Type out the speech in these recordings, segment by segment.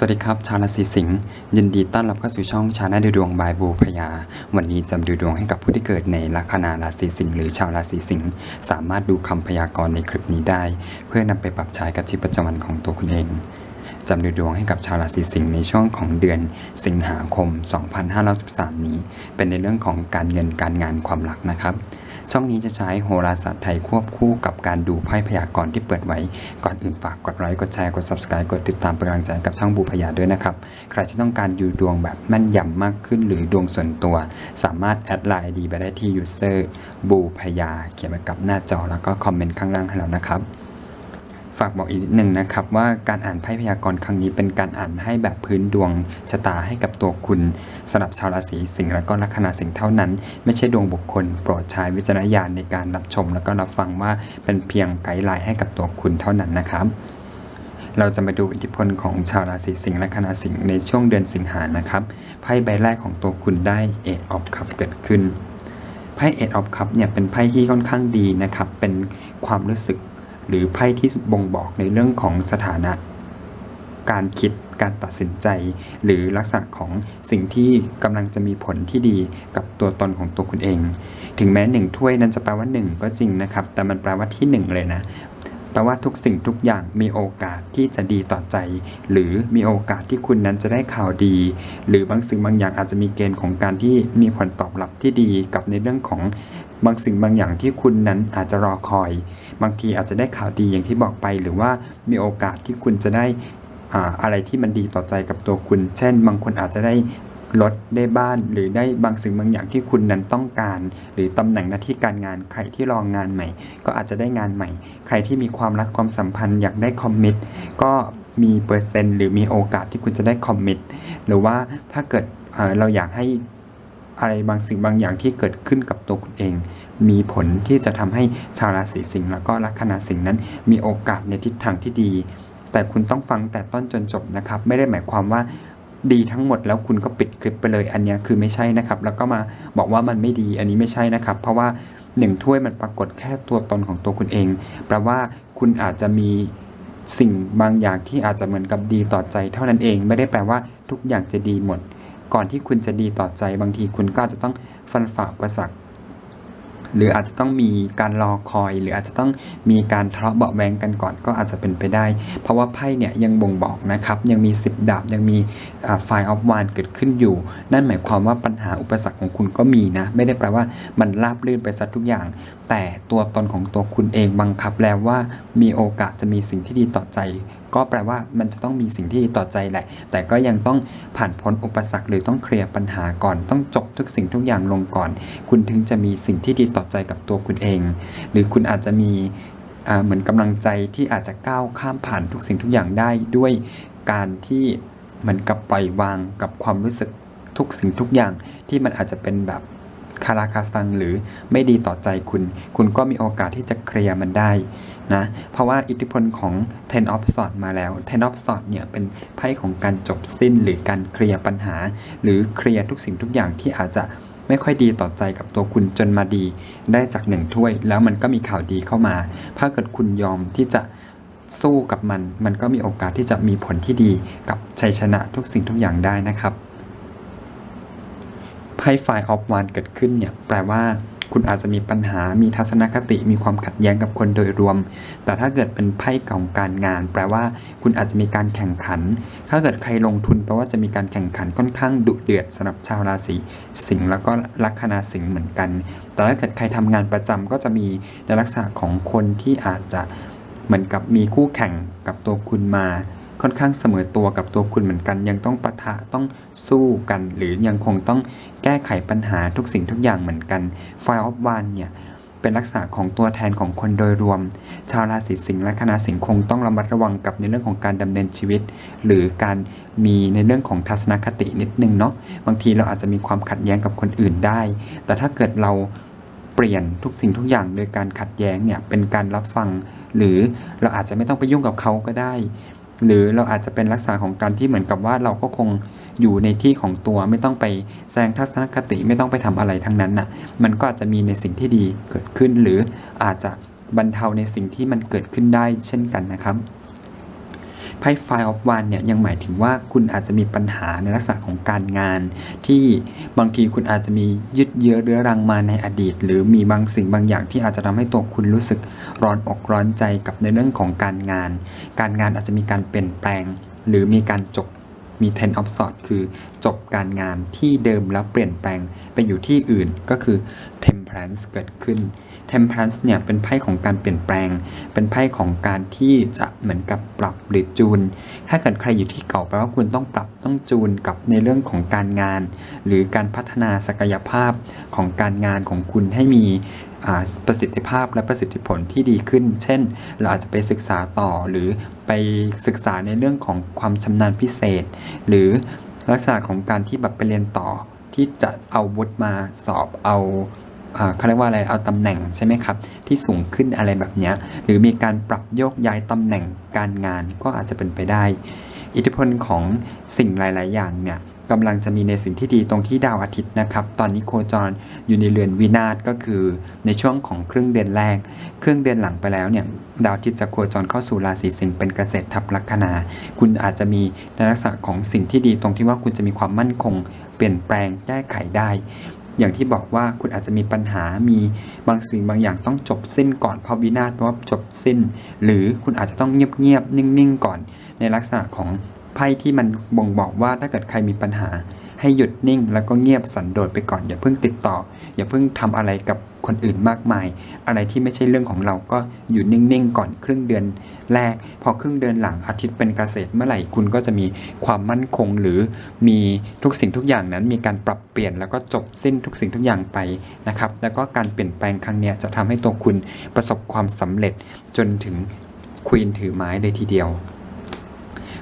สวัสดีครับ ชาวราศีสิงห์ยินดีต้อนรับเข้าสู่ช่องชาแนลดูดวงบายบูพยา วันนี้จะดูดวงให้กับผู้ที่เกิดในลัคนาราศีสิงห์หรือชาวราศีสิงห์สามารถดูคำพยากรณ์ในคลิปนี้ได้ เพื่อนำไปปรับใช้กับชีวิตประจำวันของตัวคุณเองจำดูดวงให้กับชาวราศีสิงห์ในช่วงของเดือนสิงหาคม 2513 นี้ เป็นในเรื่องของการเงินการงานความรักนะครับ ช่องนี้จะใช้โหราศาสตร์ไทยควบคู่กับการดูไพ่พยากรณ์ที่เปิดไว้ ก่อนอื่นฝากกดไลค์กดแชร์กด subscribe กดติดตามเป็นกำลังใจกับช่องบูพยาด้วยนะครับ ใครที่ต้องการดูดวงแบบแม่นยำมากขึ้นหรือดวงส่วนตัว สามารถแอดไลน์ดีไปได้ที่ user บูพยาเขียนไว้กับหน้าจอแล้วก็คอมเมนต์ข้างล่างให้เรานะครับ ฝากบอกอีกนิดหนึ่งนะครับว่าการอ่านไพ่พยากรณ์ครั้งนี้เป็นการอ่านให้แบบพื้นดวงชะตาให้กับตัวคุณสำหรับชาวราศีสิงห์และก็ลัคนาสิงห์เท่านั้น ไม่ใช่ดวงบุคคล โปรดใช้วิจารณญาณในการรับชม แล้วก็รับฟังว่าเป็นเพียงไกด์ไลน์ให้กับตัวคุณเท่านั้นนะครับ เราจะมาดูอิทธิพลของชาวราศีสิงห์และคณะสิงห์ในช่วงเดือนสิงหานะครับไพ่ใบแรกของตัวคุณได้เอ e ออฟคัพเกิดขึ้นไพ่เอ e ออฟคัพเนี่ยเป็นไพ่ที่ค่อนข้างดีนะครับ เป็นความรู้สึก หรือไพ่ที่บ่งบอกในเรื่องของสถานะ การคิดการตัดสินใจ หรือลักษณะของสิ่งที่กำลังจะมีผลที่ดีกับตัวตนของตัวคุณเอง ถึงแม้หนึ่งถ้วยนั้นจะแปลว่าหนึ่งก็จริงนะครับ แต่มันแปลว่าที่หนึ่งเลยนะแปลว่าทุกสิ่งทุกอย่างมีโอกาสที่จะดีต่อใจ หรือมีโอกาสที่คุณนั้นจะได้ข่าวดี หรือบางสิ่งบางอย่างอาจจะมีเกณฑ์ของการที่มีผลตอบรับที่ดีกับในเรื่องของบางสิ่งบางอย่างที่คุณนั้นอาจจะรอคอย บางทีอาจจะได้ข่าวดีอย่างที่บอกไป หรือว่ามีโอกาสที่คุณจะได้อะไรที่มันดีต่อใจกับตัวคุณ เช่น บางคนอาจจะได้รถได้บ้านหรือได้บางสิ่งบางอย่างที่คุณนั้นต้องการ หรือตำแหน่งหน้าที่การงานใครที่รองงานใหม่ ก็อาจจะได้งานใหม่ ใครที่มีความรักความสัมพันธ์อยากได้คอมมิตก็มีเปอร์เซ็นต์หรือมีโอกาสที่คุณจะได้คอมมิตหรือว่าถ้าเกิดเราอยากให้อะไรบางสิ่งบางอย่างที่เกิดขึ้นกับตัวคุณเอง มีผลที่จะทำให้ชาวราศีสิงห์แล้วก็ลัคนาสิงห์นั้น มีโอกาสในทิศทางที่ดี แต่คุณต้องฟังแต่ต้นจนจบนะครับ ไม่ได้หมายความว่าดีทั้งหมดแล้วคุณก็ปิดคลิปไปเลย อันนี้คือไม่ใช่นะครับ แล้วก็มาบอกว่ามันไม่ดีอันนี้ไม่ใช่นะครับ เพราะว่าหนึ่งถ้วยมันปรากฏแค่ตัวตนของตัวคุณเองแปลว่าคุณอาจจะมีสิ่งบางอย่างที่อาจจะเหมือนกับดีต่อใจเท่านั้นเอง ไม่ได้แปลว่าทุกอย่างจะดีหมด ก่อนที่คุณจะดีต่อใจบางทีคุณก็จะต้องฟันฝ่าอุประสัก หรืออาจจะต้องมีการรอคอย หรืออาจจะต้องมีการทะเลาะเบาะแวงกันก่อนก็อาจจะเป็นไปได้ เพราะว่าไพ่เนี่ยยังบ่งบอกนะครับยังมี 10 ดาบยังมีไฟออฟวานเกิดขึ้นอยู่ นั่นหมายความว่าปัญหาอุปสรรคของคุณก็มีนะ ไม่ได้แปลว่ามันราบรื่นไปซะทุกอย่าง แต่ตัวตนของตัวคุณเองบังคับแล้วว่ามีโอกาสจะมีสิ่งที่ดีต่อใจ ก็แปลว่ามันจะต้องมีสิ่งที่ดีต่อใจแหละ แต่ก็ยังต้องผ่านพ้นอุปสรรคหรือต้องเคลียร์ปัญหาก่อน ต้องจบทุกสิ่งทุกอย่างลงก่อน คุณถึงจะมีสิ่งที่ดีต่อใจกับตัวคุณเอง หรือคุณอาจจะมีเหมือนกำลังใจที่อาจจะก้าวข้ามผ่านทุกสิ่งทุกอย่างได้ด้วยการที่เหมือนกับปล่อยวางกับความรู้สึกทุกสิ่งทุกอย่างที่มันอาจจะเป็นแบบคาราคาซังหรือไม่ดีต่อใจคุณ คุณก็มีโอกาสที่จะเคลียร์มันได้ นะเพราะว่าอิทธิพลของ Ten of Swords มาแล้ว Ten of Swords เนี่ยเป็นไพ่ของการจบสิ้นหรือการเคลียร์ปัญหา หรือเคลียร์ทุกสิ่งทุกอย่างที่อาจจะไม่ค่อยดีต่อใจกับตัวคุณจนมาดี ได้จากหนึ่งถ้วย แล้วมันก็มีข่าวดีเข้ามา ถ้าเกิดคุณยอมที่จะสู้กับมัน มันก็มีโอกาสที่จะมีผลที่ดีกับชัยชนะทุกสิ่งทุกอย่างได้นะครับไพ่ไฟออฟวันเกิดขึ้นเนี่ยแปลว่า คุณอาจจะมีปัญหา มีทัศนคติ มีความขัดแย้งกับคนโดยรวม แต่ถ้าเกิดเป็นไพ่ของการงาน แปลว่าคุณอาจจะมีการแข่งขัน ถ้าเกิดใครลงทุนแปลว่าจะมีการแข่งขันค่อนข้างดุเดือดสำหรับชาวราศีสิงห์แล้วก็ลัคนาสิงห์เหมือนกัน แต่ถ้าเกิดใครทำงานประจำก็จะมีในลักษณะของคนที่อาจจะเหมือนกับมีคู่แข่งกับตัวคุณมา ค่อนข้างเสมอตัวกับตัวคุณเหมือนกัน ยังต้องปะทะต้องสู้กัน หรือยังคงต้องแก้ไขปัญหาทุกสิ่งทุกอย่างเหมือนกัน Fire of One เนี่ยเป็นลักษณะของตัวแทนของคนโดยรวม ชาวราศีสิงห์และคณะสิงห์คงต้องระมัดระวังกับในเรื่องของการดำเนินชีวิต หรือการมีในเรื่องของทัศนคตินิดนึงเนาะบางทีเราอาจจะมีความขัดแย้งกับคนอื่นได้ แต่ถ้าเกิดเราเปลี่ยนทุกสิ่งทุกอย่างโดยการขัดแย้งเนี่ยเป็นการรับฟัง หรือเราอาจจะไม่ต้องไปยุ่งกับเขาก็ได้ หรือเราอาจจะเป็นลักษณะของการที่เหมือนกับว่าเราก็คงอยู่ในที่ของตัวไม่ต้องไปแสดงทัศนคติไม่ต้องไปทำอะไรทั้งนั้นน่ะมันก็อาจจะมีในสิ่งที่ดีเกิดขึ้น หรืออาจจะบรรเทาในสิ่งที่มันเกิดขึ้นได้เช่นกันนะครับ ไพ่ไฟออฟวันเนี่ยยังหมายถึงว่าคุณอาจจะมีปัญหาในลักษณะของการงาน ที่บางทีคุณอาจจะมียึดเยื้อเรื้อรังมาในอดีต หรือมีบางสิ่งบางอย่างที่อาจจะทำให้ตัวคุณรู้สึกร้อนอกร้อนใจกับในเรื่องของการงาน การงานอาจจะมีการเปลี่ยนแปลง หรือมีการจบมี ten of swords คือจบการงานที่เดิมแล้วเปลี่ยนแปลงไปอยู่ที่อื่นก็คือ temperance เกิดขึ้น temperance เนี่ยเป็นไพ่ของการเปลี่ยนแปลง เป็นไพ่ของการที่จะเหมือนกับปรับหรือจูน ถ้าเกิดใครอยู่ที่เก่าแปลว่าคุณต้องปรับต้องจูนกับในเรื่องของการงาน หรือการพัฒนาศักยภาพของการงานของคุณให้มีประสิทธิภาพและประสิทธิผลที่ดีขึ้น เช่น เราอาจจะไปศึกษาต่อหรือไปศึกษาในเรื่องของความชำนาญพิเศษ หรือลักษณะของการที่แบบไปเรียนต่อที่จะเอาวุฒิมาสอบเอา เขาเรียกว่าอะไรเอาตำแหน่งใช่ไหมครับที่สูงขึ้นอะไรแบบนี้หรือมีการปรับโยกย้ายตำแหน่งการงานก็อาจจะเป็นไปได้ อิทธิพลของสิ่งหลาย ๆ อย่างเนี่ยกำลังจะมีในสิ่งที่ดีตรงที่ดาวอาทิตย์นะครับ ตอนนี้โคจรอยู่ในเรือนวินาศก็คือในช่วงของครึ่งเดือนแรก ครึ่งเดือนหลังไปแล้วเนี่ยดาวอาทิตย์จะโคจรเข้าสู่ราศีสิงห์เป็นเกษตรทับลัคนา คุณอาจจะมีในลักษณะของสิ่งที่ดีตรงที่ว่าคุณจะมีความมั่นคง เปลี่ยนแปลงแก้ไขได้ อย่างที่บอกว่าคุณอาจจะมีปัญหามีบางสิ่งบางอย่างต้องจบสิ้นก่อนเพราะวินาศเพราะว่าจบสิ้น หรือคุณอาจจะต้องเงียบๆนิ่งๆ ก่อน ในลักษณะของไพ่ที่มันบ่งบอกว่าถ้าเกิดใครมีปัญหา ให้หยุดนิ่ง แล้วก็เงียบสันโดษไปก่อน อย่าเพิ่งติดต่อ อย่าเพิ่งทำอะไรกับคนอื่นมากมาย อะไรที่ไม่ใช่เรื่องของเราก็อยู่นิ่งๆก่อนครึ่งเดือนแรก พอครึ่งเดือนหลังอาทิตย์เป็นเกษตรเมื่อไหร่คุณก็จะมีความมั่นคงหรือมีทุกสิ่งทุกอย่างนั้น มีการปรับเปลี่ยนแล้วก็จบสิ้นทุกสิ่งทุกอย่างไปนะครับแล้วก็การเปลี่ยนแปลงครั้งนี้จะทำให้ตัวคุณประสบความสำเร็จจนถึงควีนถือไม้เลยทีเดียว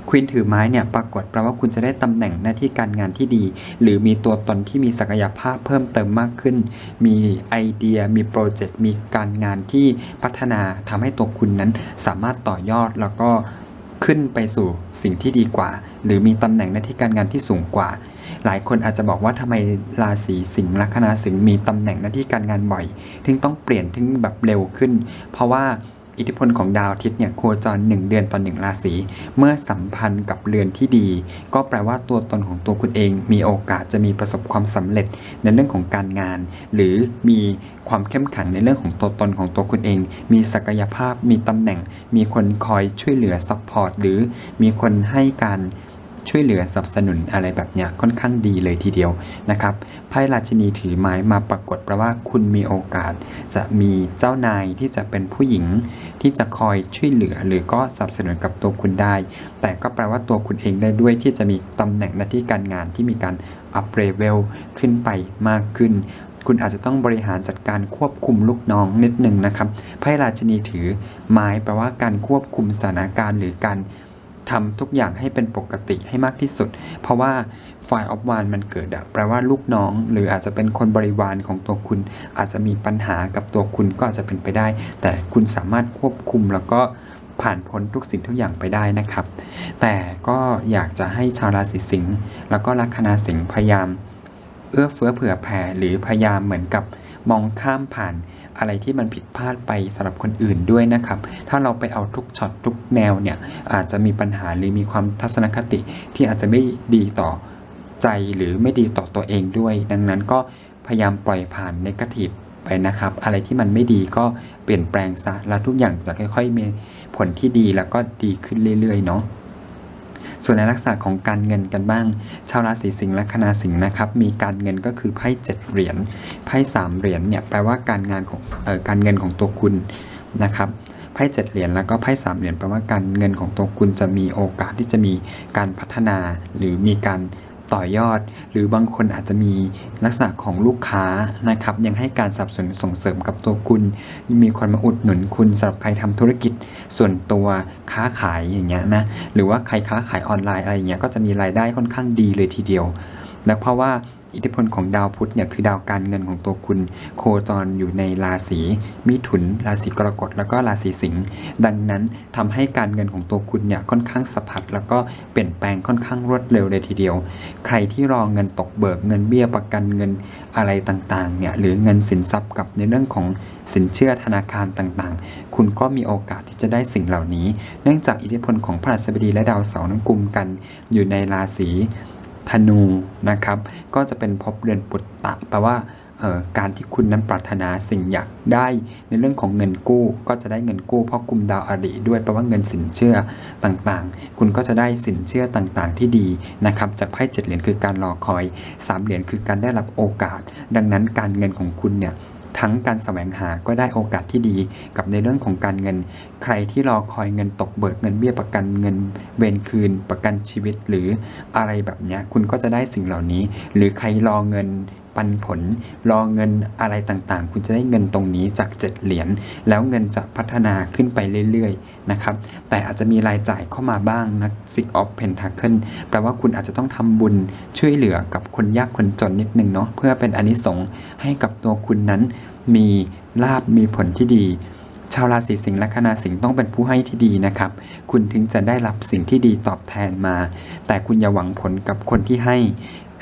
ควีนถือไม้เนี่ยปรากฏแปลว่าคุณจะได้ตำแหน่งหน้าที่การงานที่ดี หรือมีตัวตนที่มีศักยภาพเพิ่มเติมมากขึ้น มีไอเดีย มีโปรเจกต์ มีการงานที่พัฒนาทำให้ตัวคุณนั้นสามารถต่อยอดแล้วก็ขึ้นไปสู่สิ่งที่ดีกว่า หรือมีตำแหน่งหน้าที่การงานที่สูงกว่า หลายคนอาจจะบอกว่าทำไมราศีสิงห์ลัคนาสิงห์มีตำแหน่งหน้าที่การงานบ่อย ถึงต้องเปลี่ยนถึงแบบเร็วขึ้น เพราะว่า อิทธิพลของดาวอาทิตย์เนี่ยโคจร 1 เดือนต่อหนึ่งราศีเมื่อสัมพันธ์กับเรือนที่ดี ก็แปลว่าตัวตนของตัวคุณเอง มีโอกาสจะมีประสบความสำเร็จในเรื่องของการงาน หรือมีความเข้มแข็งในเรื่องของตัวตนของตัวคุณเอง มีศักยภาพมีตำแหน่ง มีคนคอยช่วยเหลือซัพพอร์ตหรือมีคนให้การ ช่วยเหลือสนับสนุนอะไรแบบเนี้ยค่อนข้างดีเลยทีเดียวนะครับไพ่ราชินีถือไม้มาปรากฏแปลว่าคุณมีโอกาส จะมีเจ้านายที่จะเป็นผู้หญิง ที่จะคอยช่วยเหลือหรือก็สนับสนุนกับตัวคุณได้ แต่ก็แปลว่าตัวคุณเองได้ด้วยที่จะมีตำแหน่งหน้าที่การงานที่มีการอัพเ e เวลขึ้นไปมากขึ้นคุณอาจจะต้องบริหารจัดการควบคุมลูกน้องนิดหนึ่งนะครับ ไพ่ราชินีถือไม้แปลว่าการควบคุมสถานการณ์หรือการ ทำทุกอย่างให้เป็นปกติให้มากที่สุด เพราะว่าไฟออฟวานมันเกิดอะแปลว่าลูกน้อง หรืออาจจะเป็นคนบริวารของตัวคุณ อาจจะมีปัญหากับตัวคุณก็อาจจะเป็นไปได้ แต่คุณสามารถควบคุมแล้วก็ผ่านพ้นทุกสิ่งทุกอย่างไปได้นะครับ แต่ก็อยากจะให้ชาวราศีสิงห์แล้วก็ลัคนาสิงห์พยายาม เอื้อเฟื้อเผื่อแผ่หรือพยายามเหมือนกับ มองข้ามผ่านอะไรที่มันผิดพลาดไปสำหรับคนอื่นด้วยนะครับ ถ้าเราไปเอาทุกช็อตทุกแนวเนี่ยอาจจะมีปัญหาหรือมีความทัศนคติที่อาจจะไม่ดีต่อใจหรือไม่ดีต่อตัวเองด้วย ดังนั้นก็พยายามปล่อยผ่านในกาทีฟไปนะครับ อะไรที่มันไม่ดีก็เปลี่ยนแปลงซะ แล้วทุกอย่างจะค่อยๆมีผลที่ดีแล้วก็ดีขึ้นเรื่อยๆเนาะ ส่วนในลักษณะของการเงินกันบ้าง ชาวราศีสิงห์และคณาสิงห์นะครับ มีการเงินก็คือไพ่เจ็ดเหรียญ ไพ่สามเหรียญเนี่ยแปลว่าการงานของเอ่อการเงินของตัวคุณนะครับ ไพ่เจ็ดเหรียญแล้วก็ไพ่สามเหรียญแปลว่าการเงินของตัวคุณจะมีโอกาสที่จะมีการพัฒนาหรือมีการ ต่อยอด หรือบางคนอาจจะมีลักษณะของลูกค้านะครับ ยังให้การสนับสนุนส่งเสริมกับตัวคุณ มีคนมาอุดหนุนคุณสำหรับใครทำธุรกิจส่วนตัวค้าขายอย่างเงี้ยนะหรือว่าใครค้าขายออนไลน์อะไรอย่างเงี้ยก็จะมีรายได้ค่อนข้างดีเลยทีเดียวและเพราะว่า อิทธิพลของดาวพุธเนี่ยคือดาวการเงินของตัวคุณ โคจรอยู่ในราศีมิถุน ราศีกรกฎแล้วก็ราศีสิงห์ดังนั้นทำให้การเงินของตัวคุณเนี่ยค่อนข้างสะพัดแล้วก็เปลี่ยนแปลงค่อนข้างรวดเร็วเลยทีเดียว ใครที่รอเงินตกเบิกเงินเบี้ยประกันเงินอะไรต่างๆเนี่ยหรือเงินสินทรัพย์กับในเรื่องของสินเชื่อธนาคารต่างๆ คุณก็มีโอกาสที่จะได้สิ่งเหล่านี้ เนื่องจากอิทธิพลของพระราชบดีและดาวเสาร์นั้นกลุ่มกันอยู่ในราศี ธนูนะครับ ก็จะเป็นพบเรือนปุตตะแปลว่าเอ่อการที่คุณนั้นปรารถนาสิ่งอยากได้ในเรื่องของเงินกู้ก็จะได้เงินกู้เพราะกลุ่มดาวอริด้วยแปลว่าเงินสินเชื่อต่างๆ คุณก็จะได้สินเชื่อต่างๆ ที่ดีนะครับจากไพ่เจ็ดเหรียญคือการรอคอยสามเหรียญคือการได้รับโอกาส ดังนั้นการเงินของคุณเนี่ย ทั้งการแสวงหาก็ได้โอกาสที่ดีกับในเรื่องของการเงิน ใครที่รอคอยเงินตกเบิกเงินเบี้ยประกันเงินเวรคืน ประกันชีวิตหรืออะไรแบบเนี้ยคุณก็จะได้สิ่งเหล่านี้ หรือใครรอเงิน ปันผล รอเงินอะไรต่างๆ คุณจะได้เงินตรงนี้จากเจ็ดเหรียญแล้วเงินจะพัฒนาขึ้นไปเรื่อยๆนะครับแต่อาจจะมีรายจ่ายเข้ามาบ้างนะ Six of Pentacle แปลว่าคุณอาจจะต้องทำบุญช่วยเหลือกับคนยากคนจนนิดนึงเนาะเพื่อเป็นอานิสงส์ให้กับตัวคุณนั้น มีลาบมีผลที่ดีชาวราศีสิงห์และคณาสิงห์ต้องเป็นผู้ให้ที่ดีนะครับ คุณถึงจะได้รับสิ่งที่ดีตอบแทนมา แต่คุณอย่าหวังผลกับคนที่ให้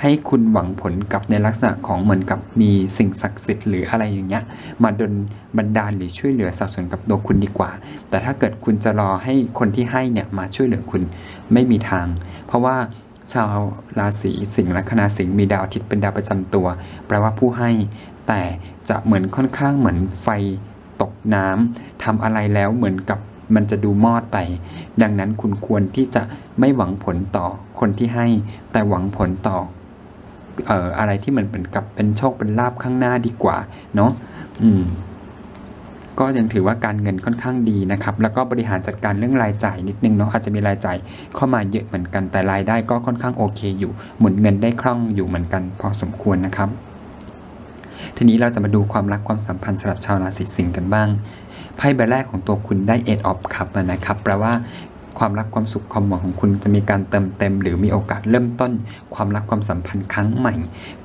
ให้คุณหวังผลกับในลักษณะของเหมือนกับมีสิ่งศักดิ์สิทธิ์หรืออะไรอย่างเงี้ยมาดลบันดาลหรือช่วยเหลือสนับสนุนกับตัวคุณดีกว่า แต่ถ้าเกิดคุณจะรอให้คนที่ให้เนี่ยมาช่วยเหลือคุณไม่มีทาง เพราะว่าชาวราศีสิงห์และคณาสิงห์มีดาวอาทิตย์เป็นดาวประจำตัว แปลว่าผู้ให้ แต่จะเหมือนค่อนข้างเหมือนไฟตกน้ำทำอะไรแล้วเหมือนกับมันจะดูมอดไป ดังนั้นคุณควรที่จะไม่หวังผลต่อคนที่ให้ แต่หวังผลต่อ อ่ออะไรที่มันเป็นกับเป็นโชคเป็นลาบข้างหน้าดีกว่าเนาะอืมก็ยังถือว่าการเงินค่อนข้างดีนะครับ แล้วก็บริหารจัดการเรื่องรายจ่ายนิดนึงเนาะอาจจะมีรายจ่ายเข้ามาเยอะเหมือนกันแต่รายได้ก็ค่อนข้างโอเคอยู่ หมุนเงินได้คล่องอยู่เหมือนกัน พอสมควรนะครับ ทีนี้เราจะมาดูความรักความสัมพันธ์สำหรับชาวราศีสิงห์กันบ้างไพ่ใบแรกของตัวคุณได้ Eight of Cup นะครับแปลว่า ความรักความสุขความหวังของคุณจะมีการเติมเต็ม หรือมีโอกาสเริ่มต้น ความรักความสัมพันธ์ครั้งใหม่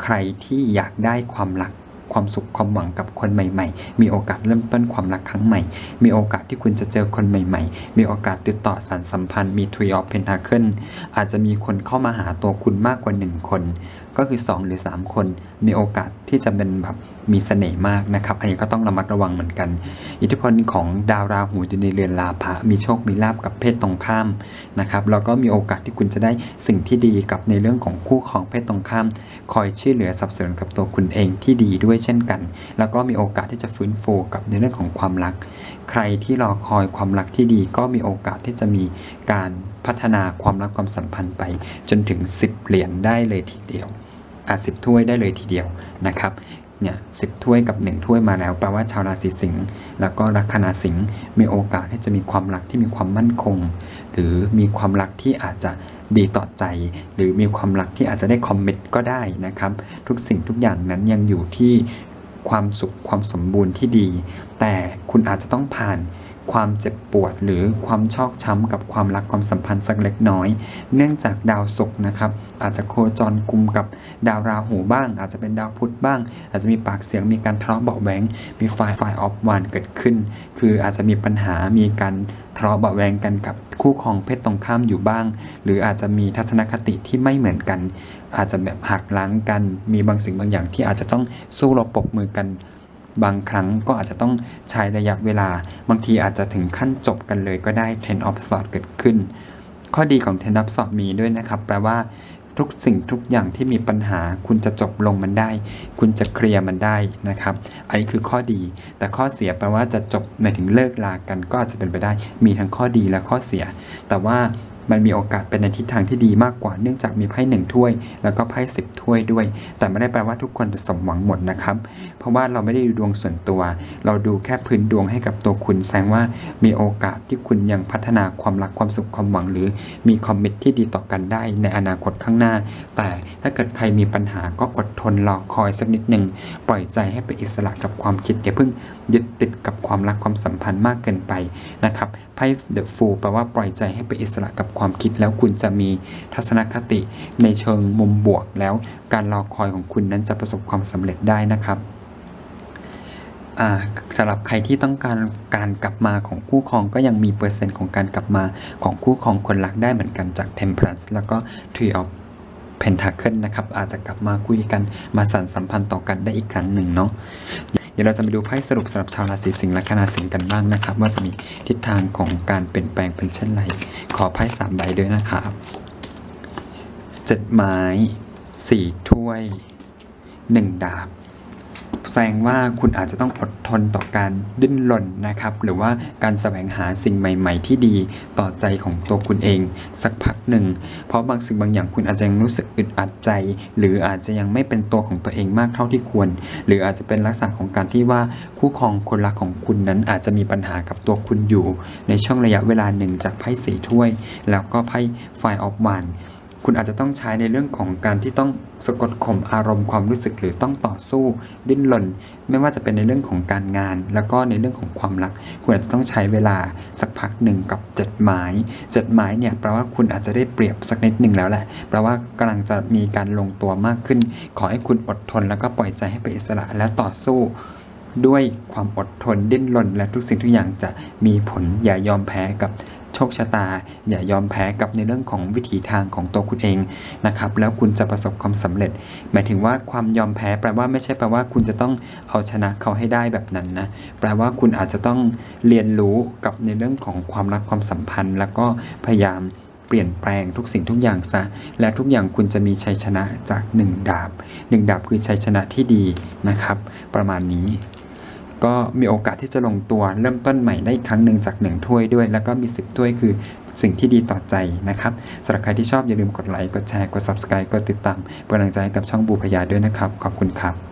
ใครที่อยากได้ความรักความสุขความหวังกับคนใหม่ ๆ มีโอกาสเริ่มต้นความรักครั้งใหม่ มีโอกาสที่คุณจะเจอคนใหม่ ๆ มีโอกาสติดต่อสารสัมพันธ์ มี Three of Pentacle อาจจะมีคนเข้ามาหาตัวคุณมากกว่า 1 คน ก็คือ 2 หรือ 3 คน มีโอกาสที่จะเป็นแบบ มีเสน่ห์มากนะครับ อันนี้ก็ต้องระมัดระวังเหมือนกัน อิทธิพลของดาวราหูอยู่ในเรือนลาภะมีโชคมีลาบกับเพศตรงข้ามนะครับแล้วก็มีโอกาสที่คุณจะได้สิ่งที่ดีกับในเรื่องของคู่ครองเพศตรงข้าม คอยช่วยเหลือสับสนกับตัวคุณเองที่ดีด้วยเช่นกัน แล้วก็มีโอกาสที่จะฟื้นฟูกับในเรื่องของความรัก ใครที่รอคอยความรักที่ดีก็มีโอกาสที่จะมีการพัฒนาความรักความสัมพันธ์ไปจนถึง 10 เหรียญได้เลยทีเดียวอะสิบถ้วยได้เลยทีเดียวนะครับ เนี่ยสิบถ้วยกับ 1 ถ้วยมาแล้วแปลว่าชาวราศีสิงห์แล้วก็ลัคนาสิงห์มีโอกาสที่จะมีความรักที่มีความมั่นคง หรือมีความรักที่อาจจะดีต่อใจ หรือมีความรักที่อาจจะได้คอมมิตก็ได้นะครับ ทุกสิ่งทุกอย่างนั้นยังอยู่ที่ความสุขความสมบูรณ์ที่ดี แต่คุณอาจจะต้องผ่าน ความเจ็บปวดหรือความชอกช้ำกับความรักความสัมพันธ์สักเล็กน้อย เนื่องจากดาวศุกร์นะครับ อาจจะโคจรกลุ่มกับดาวราหูบ้าง อาจจะเป็นดาวพุธบ้าง อาจจะมีปากเสียงมีการทะเลาะเบาะแวงมีไฟไฟออฟวานเกิดขึ้น คืออาจจะมีปัญหามีการทะเลาะเบาแวงกันกับคู่ครองเพศตรงข้ามอยู่บ้าง หรืออาจจะมีทัศนคติที่ไม่เหมือนกัน อาจจะแบบหักล้างกัน มีบางสิ่งบางอย่างที่อาจจะต้องสู้รบปรบมือกัน บางครั้งก็อาจจะต้องใช้ระยะเวลา บางทีอาจจะถึงขั้นจบกันเลยก็ได้ Ten of Swords เกิดขึ้น ข้อดีของ Ten of Swords มีด้วยนะครับ แปลว่าทุกสิ่งทุกอย่างที่มีปัญหา คุณจะจบลงมันได้ คุณจะเคลียร์มันได้นะครับ อันนี้คือข้อดี แต่ข้อเสียแปลว่าจะจบหมายถึงเลิกลากันก็อาจจะเป็นไปได้ มีทั้งข้อดีและข้อเสีย แต่ว่า มันมีโอกาสเป็นในทิศทางที่ดีมากกว่าเนื่องจากมีไพ่หนึ่งถ้วย แล้วก็ไพ่สิบถ้วยด้วย แต่ไม่ได้แปลว่าทุกคนจะสมหวังหมดนะครับ เพราะว่าเราไม่ได้ดูดวงส่วนตัว เราดูแค่พื้นดวงให้กับตัวคุณแสดงว่ามีโอกาสที่คุณยังพัฒนาความรักความสุขความหวังหรือมีคอมมิตที่ดีต่อกันได้ในอนาคตข้างหน้า แต่ถ้าเกิดใครมีปัญหาก็อดทนรอคอยสักนิดหนึ่งปล่อยใจให้เป็นอิสระกับความคิดอย่าเพิ่งยึดติดกับความรักความสัมพันธ์มากเกินไปนะครับ ไพ่เดอะฟูลแปลว่าปล่อยใจให้เป็นอิสระกับความคิด แล้วคุณจะมีทัศนคติในเชิงมุมบวก แล้วการรอคอยของคุณนั้นจะประสบความสำเร็จได้นะครับอ่าสำหรับใครที่ต้องการการกลับมาของคู่ครองก็ยังมีเปอร์เซ็นต์ของการกลับมาของคู่ครองคนรักได้เหมือนกันจาก Temperance แล้วก็ Tree of Pentacle นะครับอาจจะกลับมาคุยกันมาสานสัมพันธ์ต่อกันได้อีกครั้งหนึ่งเนาะ ดี๋ยวเราจะไปดูไพ่สรุปสำหรับชาวราศีสิงห์และคณะสิงห์กันบ้างนะครับ ว่าจะมีทิศทางของการเปลี่ยนแปลงเป็นเช่นไร ขอไพ่สามใบด้วยนะครับเจ็ดไม้สี่ถ้วยหนึ่งดาบ แสดงว่าคุณอาจจะต้องอดทนต่อการดิ้นรนนะครับ หรือว่าการแสวงหาสิ่งใหม่ ๆ ที่ดีต่อใจของตัวคุณเอง สักพักหนึ่ง เพราะบางสิ่งบางอย่างคุณอาจจะยังรู้สึกอึดอัดใจ หรืออาจจะยังไม่เป็นตัวของตัวเองมากเท่าที่ควร หรืออาจจะเป็นลักษณะของการที่ว่าคู่ครองคนรักของคุณนั้นอาจจะมีปัญหากับตัวคุณอยู่ ในช่วงระยะเวลาหนึ่งจากไพ่สีถ้วย แล้วก็ไพ่ไฟออฟวัน คุณอาจจะต้องใช้ในเรื่องของการที่ต้องสะกดข่มอารมณ์ความรู้สึกหรือต้องต่อสู้ดิ้นรนไม่ว่าจะเป็นในเรื่องของการงาน แล้วก็ในเรื่องของความรัก คุณอาจจะต้องใช้เวลาสักพักหนึ่งกับเจ็ดไม้เจ็ดไม้เนี่ยแปลว่าคุณอาจจะได้เปรียบสักนิดหนึ่งแล้วแหละแปลว่ากำลังจะมีการลงตัวมากขึ้น ขอให้คุณอดทน แล้วก็ปล่อยใจให้เป็นอิสระและต่อสู้ด้วยความอดทนดิ้นรนและทุกสิ่งทุกอย่างจะมีผลอย่ายอมแพ้กับ ชคชะตา อย่ายอมแพ้กับในเรื่องของวิถีทางของตัวคุณเองนะครับแล้วคุณจะประสบความสำเร็จ หมายถึงว่าความยอมแพ้แปลว่าไม่ใช่แปลว่าคุณจะต้องเอาชนะเขาให้ได้แบบนั้นนะแปลว่าคุณอาจจะต้องเรียนรู้กับในเรื่องของความรักความสัมพันธ์ แล้วก็พยายามเปลี่ยนแปลงทุกสิ่งทุกอย่างซะ และทุกอย่างคุณจะมีชัยชนะจากหนึ่งดาบหนึ่งดาบคือชัยชนะที่ดีนะครับ ประมาณนี้ ก็มีโอกาสที่จะลงตัวเริ่มต้นใหม่ได้ครั้งหนึ่งจากหนึ่งถ้วยด้วย แล้วก็มีสิบถ้วยคือสิ่งที่ดีต่อใจนะครับสำหรับใครที่ชอบอย่าลืมกดไลค์กดแชร์กด subscribe กดติดตามเป็นกำลังใจให้กับช่องบูพยาด้วยนะครับ ขอบคุณครับ